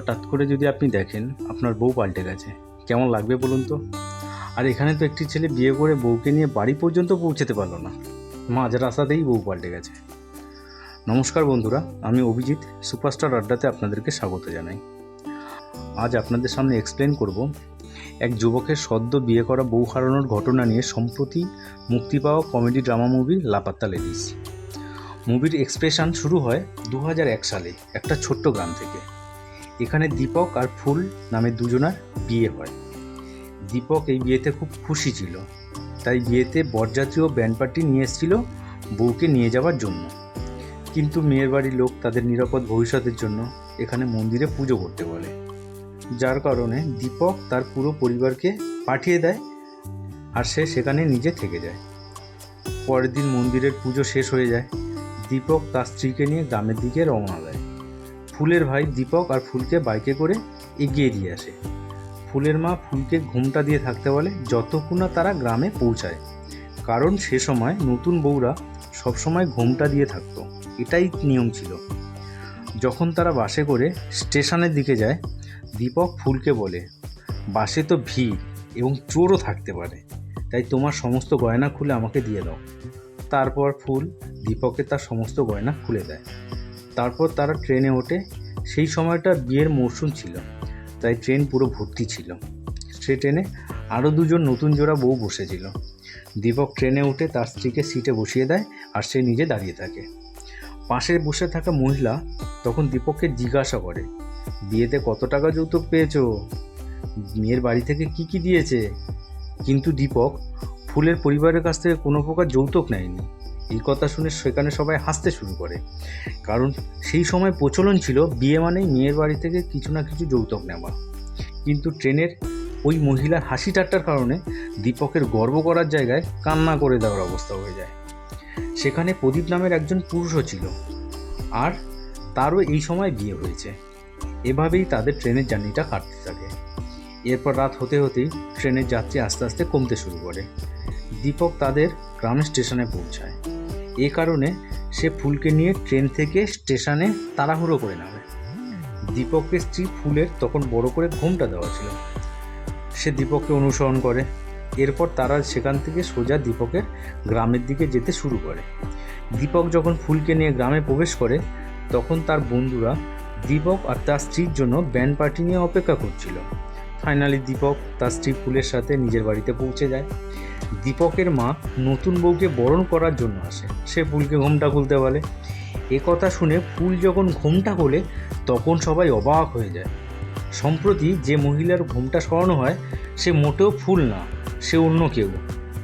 হঠাৎ করে যদি আপনি দেখেন আপনার বউ পাল্টে গেছে, কেমন লাগবে বলুন তো? আর এখানে তো একটি ছেলে বিয়ে করে বউকে নিয়ে বাড়ি পর্যন্ত পৌঁছতে পারল না। মাঝ রাস্তাতেই বউ পাল্টে গেছে। নমস্কার বন্ধুরা, আমি অভিজিৎ, সুপারস্টার আড্ডাতে আপনাদেরকে স্বাগত জানাই। আজ আপনাদের সামনে এক্সপ্লেন করব এক যুবকের সদ্য বিয়ে করা বউ হারানোর ঘটনা নিয়ে সম্প্রতি মুক্তি পাওয়া comedy drama movie Laapataa ladies মুভির এক্সপ্রেশন শুরু হয় দু হাজার এক সালে, একটা ছোট্ট গ্রাম থেকে। এখানে দীপক আর ফুল নামে দুজনার বিয়ে হয়। দীপক এই বিয়েতে খুব খুশি ছিল। তাই বিয়েতে বরযাত্রী ও ব্যান্ড পার্টি নিয়ে এসেছিল বউকে নিয়ে যাওয়ার জন্য। কিন্তু মেয়ের বাড়ির লোক তাদের নিরাপদ ভবিষ্যতের জন্য এখানে মন্দিরে পুজো করতে বলে। যার কারণে দীপক তার পুরো পরিবারকে পাঠিয়ে দেয় আর সে সেখানে নিজে থেকে যায়। পরের দিন মন্দিরের পুজো শেষ হয়ে যায়। দীপক তার স্ত্রীকে নিয়ে গ্রামের দিকে রওনা দেয়। ফুলের ভাই দীপক আর ফুলকে বাইকে করে এগিয়ে দিয়ে আসে। ফুলের মা ফুলকে ঘুমটা দিয়ে থাকতে বলে যতক্ষণ না তারা গ্রামে পৌঁছায়। কারণ সে সময় নতুন বউরা সবসময় ঘুমটা দিয়ে থাকতো। এটাই নিয়ম ছিল। যখন তারা বাসে করে স্টেশনের দিকে যায়, দীপক ফুলকে বলে, বাসে তো ভিড় এবং চোরও থাকতে পারে। তাই তোমার সমস্ত গয়না খুলে আমাকে দিয়ে দাও। তারপর ফুল দীপকে তার সমস্ত গয়না খুলে দেয়। তারপর তারা ট্রেনে ওঠে। সেই সময়টা বিয়ের মরশুম ছিল, তাই ট্রেন পুরো ভর্তি ছিল। সে ট্রেনে আরও দুজন নতুন জোড়া বউ বসেছিল। দীপক ট্রেনে উঠে তার স্ত্রীকে সিটে বসিয়ে দেয় আর সে নিজে দাঁড়িয়ে থাকে। পাশে বসে থাকা মহিলা তখন দীপককে জিজ্ঞাসা করে, বিয়েতে কত টাকা যৌতুক পেয়েছ? মেয়ের বাড়ি থেকে কি কি দিয়েছে? কিন্তু দীপক ফুলের পরিবারের কাছ থেকে কোনো প্রকার যৌতুক নেয়নি। এই কথা শুনে সেখানে সবাই হাসতে শুরু করে। কারণ সেই সময় প্রচলন ছিল, বিয়ে মানেই মেয়ের বাড়ি থেকে কিছু না কিছু যৌতুক নেওয়া। কিন্তু ট্রেনের ওই মহিলার হাসি ঠাট্টার কারণে দীপকের গর্ব করার জায়গায় কান্না করে দেওয়ার অবস্থা হয়ে যায়। সেখানে প্রদীপ নামের একজন পুরুষও ছিল। আর তারও এই সময় বিয়ে হয়েছে। এভাবেই তাদের ট্রেনের জার্নিটা কাটতে থাকে। এরপর রাত হতে হতেই ট্রেনের যাত্রী আস্তে আস্তে কমতে শুরু করে। দীপক তাদের গ্রামের স্টেশনে পৌঁছায়। এ কারণে সে ফুলকে নিয়ে ট্রেন থেকে স্টেশনে তাড়াহুড়ো করে নামে। দীপকের স্ত্রী ফুলের তখন বড় করে ঘুমটা দেওয়া ছিল। সে দীপককে অনুসরণ করে। এরপর তারা সেখান থেকে সোজা দীপকের গ্রামের দিকে যেতে শুরু করে। দীপক যখন ফুলকে নিয়ে গ্রামে প্রবেশ করে, তখন তার বন্ধুরা দীপক আর তার স্ত্রীর জন্য ব্যান্ড পার্টি নিয়ে অপেক্ষা করছিল। ফাইনালি দীপক তার স্ত্রী ফুলের সাথে নিজের বাড়িতে পৌঁছে যায়। দীপকের মা নতুন বউকে বরণ করার জন্য আসে। সে ফুলকে ঘোমটা খুলতে বলে। এ কথা শুনে ফুল যখন ঘোমটা খোলে, তখন সবাই অবাক হয়ে যায়। সম্প্রতি যে মহিলার ঘোমটা সরানো হয়, সে মোটেও ফুল না, সে অন্য কেউ।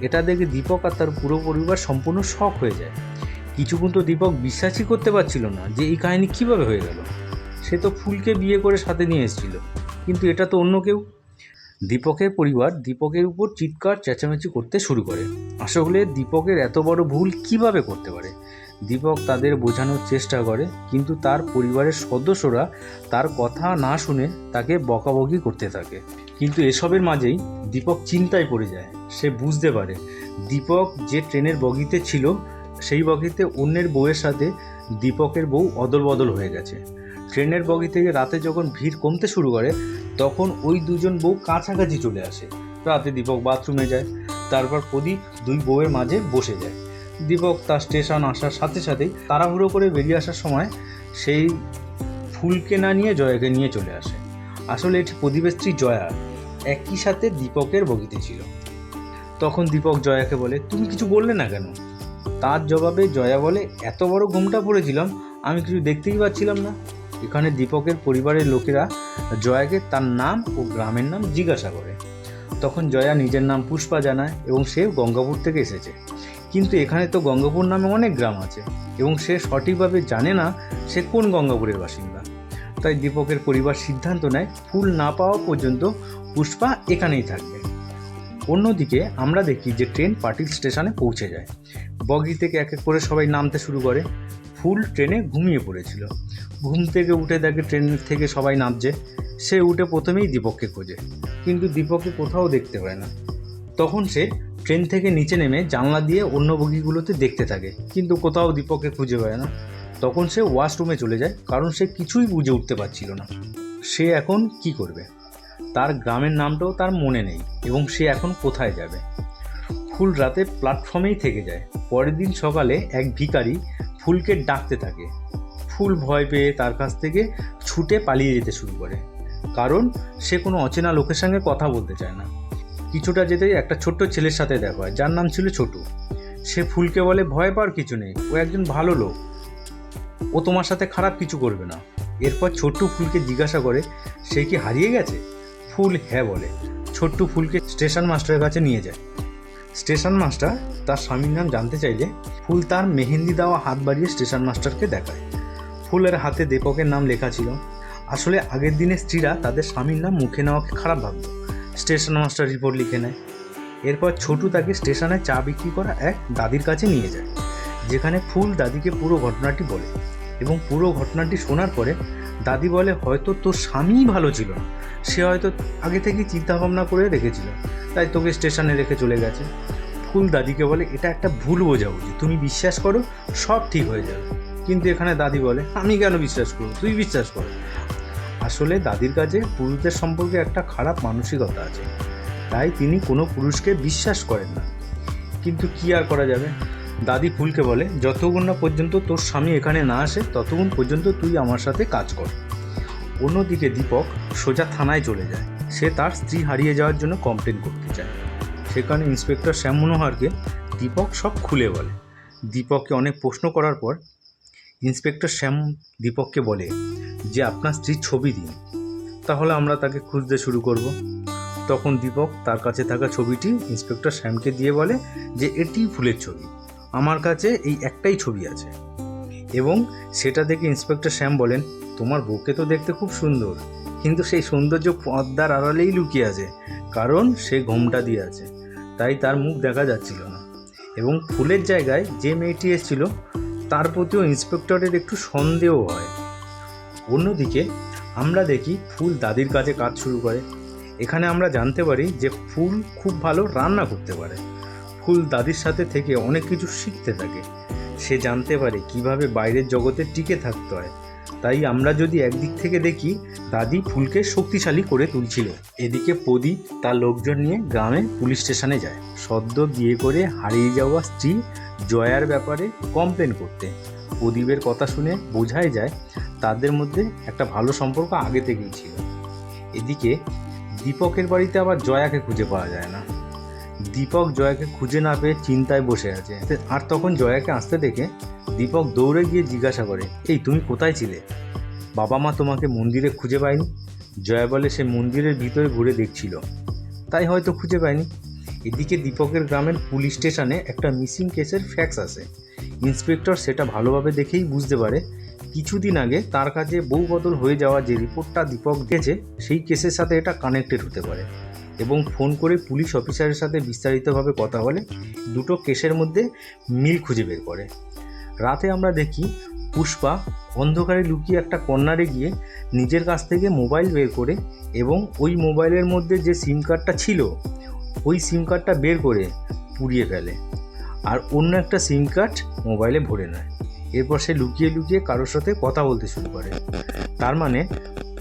এটা দেখে দীপক আর তার পুরো পরিবার সম্পূর্ণ শখ হয়ে যায়। কিছুক্ষণ তো দীপক বিশ্বাসই করতে পারছিল না যে এই কাহিনী কীভাবে হয়ে গেল। সে তো ফুলকে বিয়ে করে সাথে নিয়ে এসেছিল। কিন্তু এটা তো অন্য কেউ। দীপকের পরিবার দীপকের উপর চিৎকার, চেঁচামেচি করতে শুরু করে। আসলে দীপকের এত বড় ভুল কীভাবে করতে পারে? দীপক তাদের বোঝানোর চেষ্টা করে, কিন্তু তার পরিবারের সদস্যরা তার কথা না শুনে তাকে বকাবকি করতে থাকে। কিন্তু এসবের মাঝেই দীপক চিন্তায় পড়ে যায়। সে বুঝতে পারে, দীপক যে ট্রেনের বগিতে ছিল, সেই বগিতে অন্যের বউয়ের সাথে দীপকের বউ অদল বদল হয়ে গেছে। ট্রেনের বগি থেকে রাতে যখন ভিড় কমতে শুরু করে, তখন ওই দুজন বউ কাছাকাছি চলে আসে। রাতে দীপক বাথরুমে যায়, তারপর প্রদীপ দুই বউয়ের মাঝে বসে যায়। দীপক তার স্টেশন আসার সাথে সাথেই তাড়াহুড়ো করে বেরিয়ে আসার সময় সেই ফুলকে না নিয়ে জয়াকে নিয়ে চলে আসে। আসলে এটি প্রদীপের স্ত্রী জয়া, একই সাথে দীপকের বগিতে ছিল। তখন দীপক জয়াকে বলে, তুমি কিছু বললে না কেন? তার জবাবে জয়া বলে, এত বড় ঘুমটা পড়েছিলাম, আমি কিছু দেখতেই পাচ্ছিলাম না। এখানে দীপকের পরিবারের লোকেরা জয়াকে তার নাম ও গ্রামের নাম জিজ্ঞাসা করে। তখন জয়া নিজের নাম পুষ্পা জানায় এবং সে গঙ্গাপুর থেকে এসেছে। কিন্তু এখানে তো গঙ্গাপুর নামে অনেক গ্রাম আছে এবং সে সঠিকভাবে জানে না সে কোন গঙ্গাপুরের বাসিন্দা। তাই দীপকের পরিবার সিদ্ধান্ত নেয় ফুল না পাওয়া পর্যন্ত পুষ্পা এখানেই থাকবে। অন্যদিকে আমরা দেখি যে ট্রেন পাটিল স্টেশনে পৌঁছে যায়। বগি থেকে এক এক করে সবাই নামতে শুরু করে। ফুল ট্রেনে ঘুমিয়ে পড়েছিল। ঘুম থেকে উঠে দেখে ট্রেন থেকে সবাই নামছে। সে উঠে প্রথমেই দীপককে খোঁজে, কিন্তু দীপককে কোথাও দেখতে পায় না। তখন সে ট্রেন থেকে নিচে নেমে জানলা দিয়ে অন্য বগিগুলোতে দেখতে থাকে, কিন্তু কোথাও দীপককে খুঁজে পায় না। তখন সে ওয়াশরুমে চলে যায়, কারণ সে কিছুই বুঝে উঠতে পারছিল না। সে এখন কি করবে? তার গ্রামের নামটাও তার মনে নেই, এবং সে এখন কোথায় যাবে? ফুল রাতে প্ল্যাটফর্মেই থেকে যায়। পরের দিন সকালে এক ভিখারি ফুলকে ডাকতে থাকে। ফুল ভয় পেয়ে তার কাছ থেকে ছুটে পালিয়ে যেতে শুরু করে। কারণ সে কোনো অচেনা লোকের সঙ্গে কথা বলতে চায় না। কিছুটা যেতেই একটা ছোট্ট ছেলের সাথে দেখা হয়, যার নাম ছিল ছোটু। সে ফুলকে বলে, ভয় পাওয়ার কিছু নেই, ও একজন ভালো লোক। ও তোমার সাথে খারাপ কিছু করবে না। এরপর ছোট্টু ফুলকে জিজ্ঞাসা করে, সে কি হারিয়ে গেছে? ফুল হ্যাঁ বলে। ছোট্টু ফুলকে স্টেশন মাস্টারের কাছে নিয়ে যায়। স্টেশন মাস্টার তার স্বামীর নাম জানতে চাইলে ফুল তার মেহেন্দি দেওয়া হাত বাড়িয়ে স্টেশন মাস্টারকে দেখায়। ফুলের হাতে দীপকের নাম লেখা ছিল। আসলে আগের দিনে স্ত্রীরা তাদের স্বামীর নাম মুখে নেওয়াকে খারাপ ভাবত। স্টেশন মাস্টার রিপোর্ট লিখে নেয়। এরপর ছোটু তাকে স্টেশনে চা বিক্রি করা এক দাদির কাছে নিয়ে যায়, যেখানে ফুল দাদিকে পুরো ঘটনাটি বলে এবং পুরো ঘটনাটি শোনার পরে দাদি বলে, হয়তো তোর স্বামীই ভালো ছিল না। সে হয়তো আগে থেকেই চিন্তা ভাবনা করে রেখেছিল। তাই তোকে স্টেশনে রেখে চলে গেছে। ফুল দাদিকে বলে, এটা একটা ভুল বোঝা বোঝাবুঝি। তুমি বিশ্বাস করো, সব ঠিক হয়ে যাবে। কিন্তু এখানে দাদি বলে, আমি কেন বিশ্বাস করব? তুই বিশ্বাস কর। আসলে দাদির কাছে পুরুষদের সম্পর্কে একটা খারাপ মানসিকতা আছে। তাই তিনি কোনো পুরুষকে বিশ্বাস করেন না। কিন্তু কি আর করা যাবে? দাদি ফুলকে বলে যতক্ষণ না পর্যন্ত তোর স্বামী এখানে না আসে ততক্ষণ পর্যন্ত তুই আমার সাথে কাজ কর। অন্যদিকে দীপক সোজা থানায় চলে যায়। সে তার স্ত্রী হারিয়ে যাওয়ার জন্য কমপ্লেন করতে চায়। সেখানে ইন্সপেক্টর শ্যাম মনোহরকে দীপক সব খুলে বলে। দীপককে অনেক প্রশ্ন করার পর ইন্সপেক্টর শ্যাম দীপককে বলে, যে আপনার স্ত্রীর ছবি দিন, তাহলে আমরা তাকে খুঁজতে শুরু করব। তখন দীপক তার কাছে থাকা ছবিটি ইন্সপেক্টর শ্যামকে দিয়ে বলে যে, এটি ফুলের ছবি। আমার কাছে এই একটাই ছবি আছে। এবং সেটা দেখে ইন্সপেক্টর শ্যাম বলেন, তোমার বউকে তো দেখতে খুব সুন্দর, কিন্তু সেই সৌন্দর্য পর্দার আড়ালেই লুকিয়ে আছে, কারণ সে ঘোমটা দিয়ে আছে, তাই তার মুখ দেখা যাচ্ছিল না। এবং ফুলের জায়গায় যে মেয়েটি এসেছিল, তার প্রতিও ইন্সপেক্টরের একটু সন্দেহ হয়। অন্যদিকে, আমরা দেখি ফুল দাদির কাছে কাজ শুরু করে। এখানে আমরা জানতে পারি যে ফুল খুব ভালো রান্না করতে পারে। ফুল দাদির সাথে থেকে অনেক কিছু শিখতে থাকে। সে জানতে পারে কীভাবে বাইরের জগতে টিকে থাকতে হয়। তাই আমরা যদি একদিক থেকে দেখি, দাদি ফুলকে শক্তিশালী করে তুলছিল। এদিকে প্রদীপ তার লোকজন নিয়ে গ্রামে পুলিশ স্টেশনে যায়। সদ্য বিয়ে করে হারিয়ে যাওয়া স্ত্রী জয়ার ব্যাপারে কমপ্লেন করতে। প্রদীপের কথা শুনে বোঝাই যায়, তাদের মধ্যে একটা ভালো সম্পর্ক আগে থেকেই ছিল। এদিকে দীপকের বাড়িতে আবার জয়াকে খুঁজে পাওয়া যায় না। দীপক জয়াকে খুঁজে না পেয়ে চিন্তায় বসে আছে। আর তখন জয়াকে আসতে দেখে দীপক দৌড়ে গিয়ে জিজ্ঞাসা করে, এই, তুমি কোথায় ছিলে? বাবা মা তোমাকে মন্দিরে খুঁজে পায়নি? জয়া বলে, সে মন্দিরের ভিতরে ঘুরে দেখছিল। তাই হয়তো খুঁজে পায়নি। এদিকে দীপকের গ্রামের পুলিশ স্টেশনে একটা মিসিং কেসের ফ্যাক্স আসে। ইন্সপেক্টর সেটা ভালোভাবে দেখেই বুঝতে পারে। কিছুদিন আগে তার কাছে বউ বদল হয়ে যাওয়া যে রিপোর্টটা দীপক দিয়েছে সেই কেসের সাথে এটা কানেক্টেড হতে পারে। এবং ফোন করে পুলিশ অফিসারের সাথে বিস্তারিতভাবে কথা বলে, দুটো কেসের মধ্যে মিল খুঁজে বের করে। রাতে আমরা দেখি পুষ্পা অন্ধকারে লুকিয়ে একটা কর্নারে গিয়ে নিজের কাছ থেকে মোবাইল বের করে এবং ওই মোবাইলের মধ্যে যে সিম কার্ডটা ছিল, ওই সিম কার্ডটা বের করে পুড়িয়ে ফেলে। আর অন্য একটা সিম কার্ড মোবাইলে ভরে নেয়। এরপর সে লুকিয়ে লুকিয়ে কারোর সাথে কথা বলতে শুরু করে। তার মানে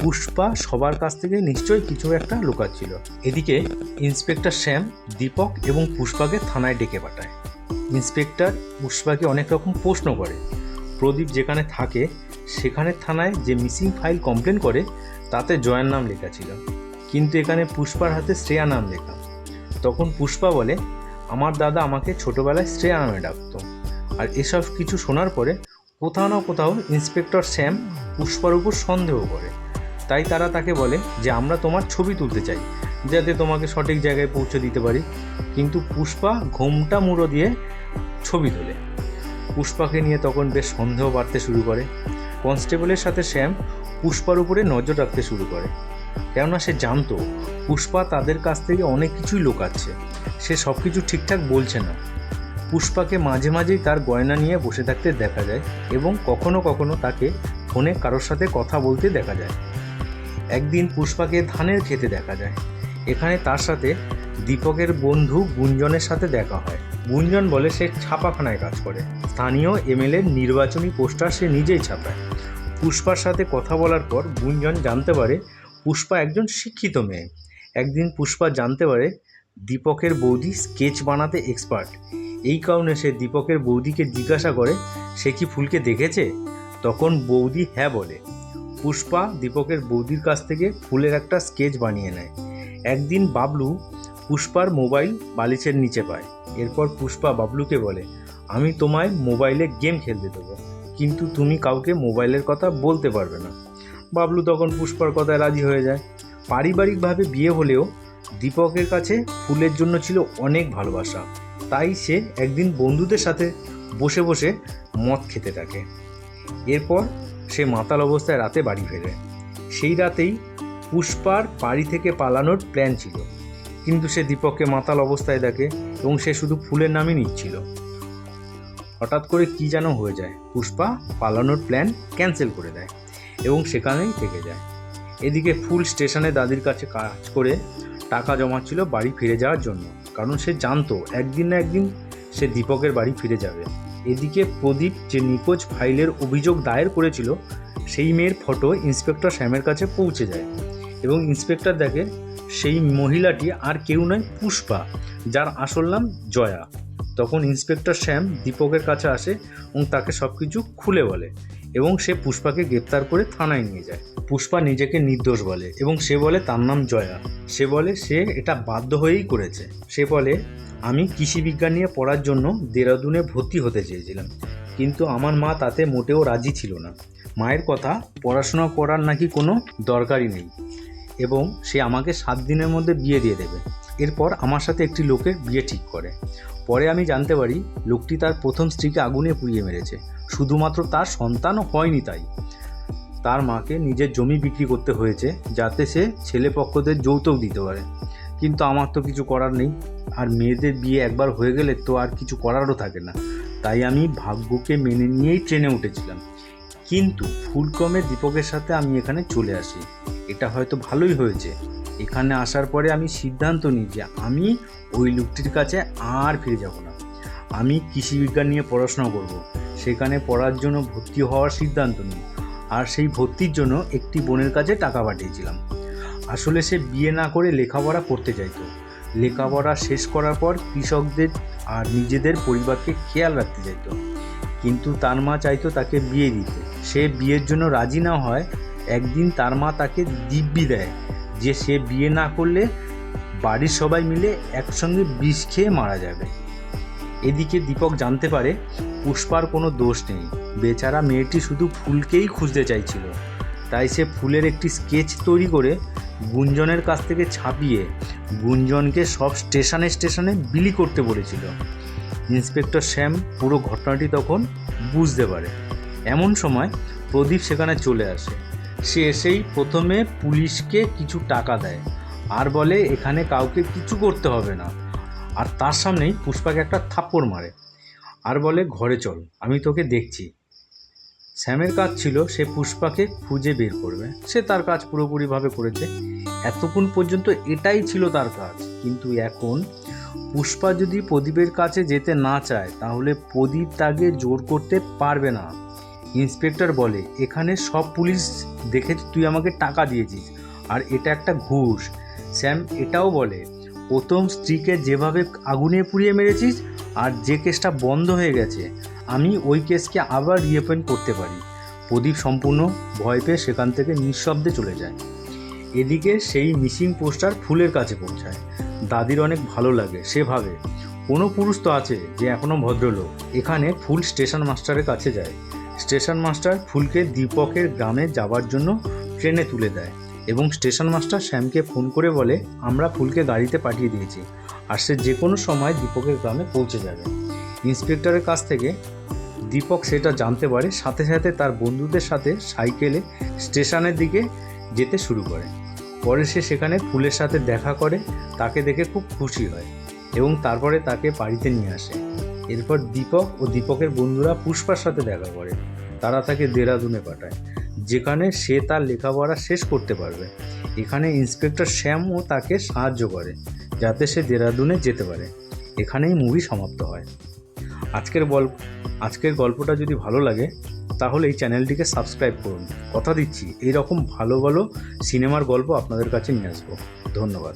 পুষ্পা সবার কাছ থেকে নিশ্চয়ই কিছু একটা লুকাচ্ছিল। এদিকে ইন্সপেক্টর শ্যাম, দীপক এবং পুষ্পাকে থানায় ডেকে পাঠায়। ইন্সপেক্টর পুষ্পাকে অনেক রকম প্রশ্ন করে। প্রদীপ যেখানে থাকে, সেখানে থানায় যে মিসিং ফাইল কমপ্লেন করে, তাতে জয়ের নাম লেখা ছিল। কিন্তু এখানে পুষ্পার হাতে শ্রেয়া নাম লেখা। তখন পুষ্পা বলে, আমার দাদা আমাকে ছোটবেলায় শ্রেয়া নামে ডাকতো। আর এসব কিছু শোনার পরে কোথাও না কোথাও ইন্সপেক্টর শ্যাম পুষ্পার উপর সন্দেহ করে। তাই তারা তাকে বলে যে, আমরা তোমার ছবি তুলতে চাই, যাতে তোমাকে সঠিক জায়গায় পৌঁছে দিতে পারি। কিন্তু পুষ্পা ঘোমটা মুড়ো দিয়ে ছবি তোলে। পুষ্পাকে নিয়ে তখন বেশ সন্দেহ বাড়তে শুরু করে। কনস্টেবলের সাথে শ্যাম পুষ্পার উপরে নজর রাখতে শুরু করে। কেননা সে জানতো, পুষ্পা তাদের কাছ থেকে অনেক কিছুই লোকাচ্ছে। সে সব কিছু ঠিকঠাক বলছে না। পুষ্পাকে মাঝে মাঝেই তার গয়না নিয়ে বসে থাকতে দেখা যায় এবং কখনো কখনো তাকে ফোনে কারোর সাথে কথা বলতে দেখা যায়। একদিন পুষ্পাকে ধানের খেতে দেখা যায়। এখানে তার সাথে দীপকের বন্ধু গুঞ্জনের সাথে দেখা হয়। গুঞ্জন বলে সে ছাপাখানায় কাজ করে। স্থানীয় এমএলএর নির্বাচনী পোস্টার সে নিজেই ছাপায়। পুষ্পার সাথে কথা বলার পর গুঞ্জন জানতে পারে পুষ্পা একজন শিক্ষিত মেয়ে। একদিন পুষ্পা জানতে পারে দীপকের বৌদি স্কেচ বানাতে এক্সপার্ট। এই কারণে সে দীপকের বৌদিকে জিজ্ঞাসা করে, সে কি ফুলকে দেখেছে? তখন বৌদি হ্যাঁ বলে। পুষ্পা দীপকের বৌদির কাছ থেকে ফুলের একটা স্কেচ বানিয়ে নেয়। একদিন বাবলু পুষ্পার মোবাইল বালিশের নিচে পায়। এরপর পুষ্পা বাবলুকে বলে, আমি তোমায় মোবাইলে গেম খেলতে দেবো, কিন্তু তুমি কাউকে মোবাইলের কথা বলতে পারবে না। বাবলু তখন পুষ্পার কথায় রাজি হয়ে যায়। পারিবারিকভাবে বিয়ে হলেও দীপকের কাছে ফুলের জন্য ছিল অনেক ভালোবাসা। তাই সে একদিন বন্ধুদের সাথে বসে বসে মদ খেতে থাকে। এরপর সে মাতাল অবস্থায় রাতে বাড়ি ফেরে। সেই রাতেই পুষ্পার বাড়ি থেকে পালানোর প্ল্যান ছিল। কিন্তু সে দীপককে মাতাল অবস্থায় দেখে এবং সে শুধু ফুলের নামই নিচ্ছিল। হঠাৎ করে কি যেন হয়ে যায়। পুষ্পা পালানোর প্ল্যান ক্যান্সেল করে দেয় এবং সেখানেই থেকে যায়। এদিকে ফুল স্টেশনে দাদির কাছে কাজ করে টাকা জমাচ্ছিল বাড়ি ফিরে যাওয়ার জন্য। কারণ সে জানতো একদিন না একদিন সে দীপকের বাড়ি ফিরে যাবে। এদিকে প্রদীপ যে নিখোঁজ ফাইলের অভিযোগ দায়ের করেছিল, সেই মেয়ের ফটো ইন্সপেক্টর স্যামের কাছে পৌঁছে যায় এবং ইন্সপেক্টর দেখে সেই মহিলাটি আর কেউ নয়, পুষ্পা, যার আসল নাম জয়া। তখন ইন্সপেক্টর শ্যাম দীপকের কাছে আসে এবং তাকে সব কিছু খুলে বলে। এবং সে পুষ্পাকে গ্রেপ্তার করে থানায় নিয়ে যায়। পুষ্পা নিজেকে নির্দোষ বলে এবং সে বলে তার নাম জয়া। সে বলে সে এটা বাধ্য হয়েই করেছে। সে বলে, আমি কৃষি বিজ্ঞান নিয়ে পড়ার জন্য দেরাদুনে ভর্তি হতে চেয়েছিলাম। কিন্তু আমার মা তাতে মোটেও রাজি ছিল না। মায়ের কথা পড়াশোনা করার নাকি কোনো দরকারই নেই। এবং সে আমাকে সাত দিনের মধ্যে বিয়ে দিয়ে দেবে। এরপর আমার সাথে একটি লোকের বিয়ে ঠিক করে। পরে আমি জানতে পারি লোকটি তার প্রথম স্ত্রীকে আগুনে পুড়িয়ে মেরেছে। শুধুমাত্র তার সন্তানও হয়নি তাই। তার মাকে নিজের জমি বিক্রি করতে হয়েছে, যাতে সে ছেলে পক্ষদের যৌতুক দিতে পারে। কিন্তু আমার তো কিছু করার নেই। আর মেয়েদের বিয়ে একবার হয়ে গেলে তো আর কিছু করারও থাকে না। তাই আমি ভাগ্যকে মেনে নিয়েই ট্রেনে উঠেছিলাম। কিন্তু ফুলক্রমে দীপকের সাথে আমি এখানে চলে আসি। এটা হয়তো ভালোই হয়েছে। এখানে আসার পরে আমি সিদ্ধান্ত নিই যে আমি ওই লোকটির কাছে আর ফিরে যাব না। আমি কৃষিবিজ্ঞান নিয়ে পড়াশোনা করব। সেখানে পড়ার জন্য ভর্তি হওয়ার সিদ্ধান্ত নিই। আর সেই ভর্তির জন্য একটি বোনের কাছে টাকা পাঠিয়েছিলাম। আসলে সে বিয়ে না করে লেখাপড়া করতে চাইতো। লেখাপড়া শেষ করার পর কৃষকদের আর নিজেদের পরিবারকে খেয়াল রাখতে চাইতো। কিন্তু তার মা চাইতো তাকে বিয়ে দিতে। সে বিয়ের জন্য রাজি না হয় একদিন তার মা তাকে দিব্যি দেয়। যে সে বিয়ে না করলে বাড়ির সবাই মিলে একসঙ্গে বিষ খেয়ে মারা যাবে। এদিকে দীপক জানতে পারে পুষ্পার কোনো দোষ নেই। বেচারা মেয়েটি শুধু ফুলকেই খুঁজতে চাইছিল। তাই সে ফুলের একটি স্কেচ তৈরি করে গুঞ্জনের কাছ থেকে ছাপিয়ে গুঞ্জনকে সব স্টেশনে স্টেশনে বিলি করতে বলেছিল। ইন্সপেক্টর শ্যাম পুরো ঘটনাটি তখন বুঝতে পারে। এমন সময় প্রদীপ সেখানে চলে আসে। সে এসেই প্রথমে পুলিশকে কিছু টাকা দেয়। আর বলে, এখানে কাউকে কিছু করতে হবে না। আর তার সামনেই পুষ্পাকে একটা থাপ্পড় মারে। আর বলে, ঘরে চল, আমি তোকে দেখছি। শ্যামের কাজ ছিল, সে পুষ্পাকে খুঁজে বের করবে। সে তার কাজ পুরোপুরিভাবে করেছে। এতক্ষণ পর্যন্ত এটাই ছিল তার কাজ। কিন্তু এখন পুষ্পা যদি প্রদীপের কাছে যেতে না চায়, তাহলে প্রদীপ তাকে জোর করতে পারবে না। ইন্সপেক্টর বলে, এখানে সব পুলিশ দেখে তুই আমাকে টাকা দিয়েছিস, আর এটা একটা ঘুষ। স্যাম এটাও বলে, প্রথম স্ত্রীকে যেভাবে আগুনে পুড়িয়ে মেরেছিস, আর যে কেসটা বন্ধ হয়ে গেছে, আমি ওই কেসকে আবার রিওপেন করতে পারি। প্রদীপ সম্পূর্ণ ভয় পেয়ে সেখান থেকে নিঃশব্দে চলে যায়। এদিকে সেই মিসিং পোস্টার ফুলের কাছে পৌঁছায়। দাদির অনেক ভালো লাগে, সে ভাবে, কোনো পুরুষ তো আছে যে এখনও ভদ্রলোক, এখানে ফুল স্টেশন মাস্টারের কাছে যায়। স্টেশন মাস্টার ফুলকে দীপকের গ্রামে যাবার জন্য ট্রেনে তুলে দেয় এবং স্টেশন মাস্টার শ্যামকে ফোন করে বলে, আমরা ফুলকে গাড়িতে পাঠিয়ে দিয়েছি আর সে যে কোনো সময় দীপকের গ্রামে পৌঁছে যাবে। ইন্সপেক্টরের কাছ থেকে দীপক সেটা জানতে পারে, সাথে সাথে তার বন্ধুদের সাথে সাইকেলে স্টেশনের দিকে যেতে শুরু করে। পরে সে সেখানে ফুলের সাথে দেখা করে, তাকে দেখে খুব খুশি হয় এবং তারপরে তাকে বাড়িতে নিয়ে আসে। এরপর দীপক ও দীপকের বন্ধুরা পুষ্পার সাথে দেখা করে। তারা তাকে দেরাদুনে পাঠায়, যেখানে সে তার লেখাপড়া শেষ করতে পারবে। এখানে ইন্সপেক্টর শ্যামও তাকে সাহায্য করে, যাতে সে দেরাদুনে যেতে পারে। এখানেই মুভি সমাপ্ত হয়। আজকের গল্প আজকের গল্পটা যদি ভালো লাগে, তাহলে এই চ্যানেলটিকে সাবস্ক্রাইব করুন। কথা দিচ্ছি এই রকম ভালো ভালো সিনেমার গল্প আপনাদের কাছে নিয়ে আসব। ধন্যবাদ।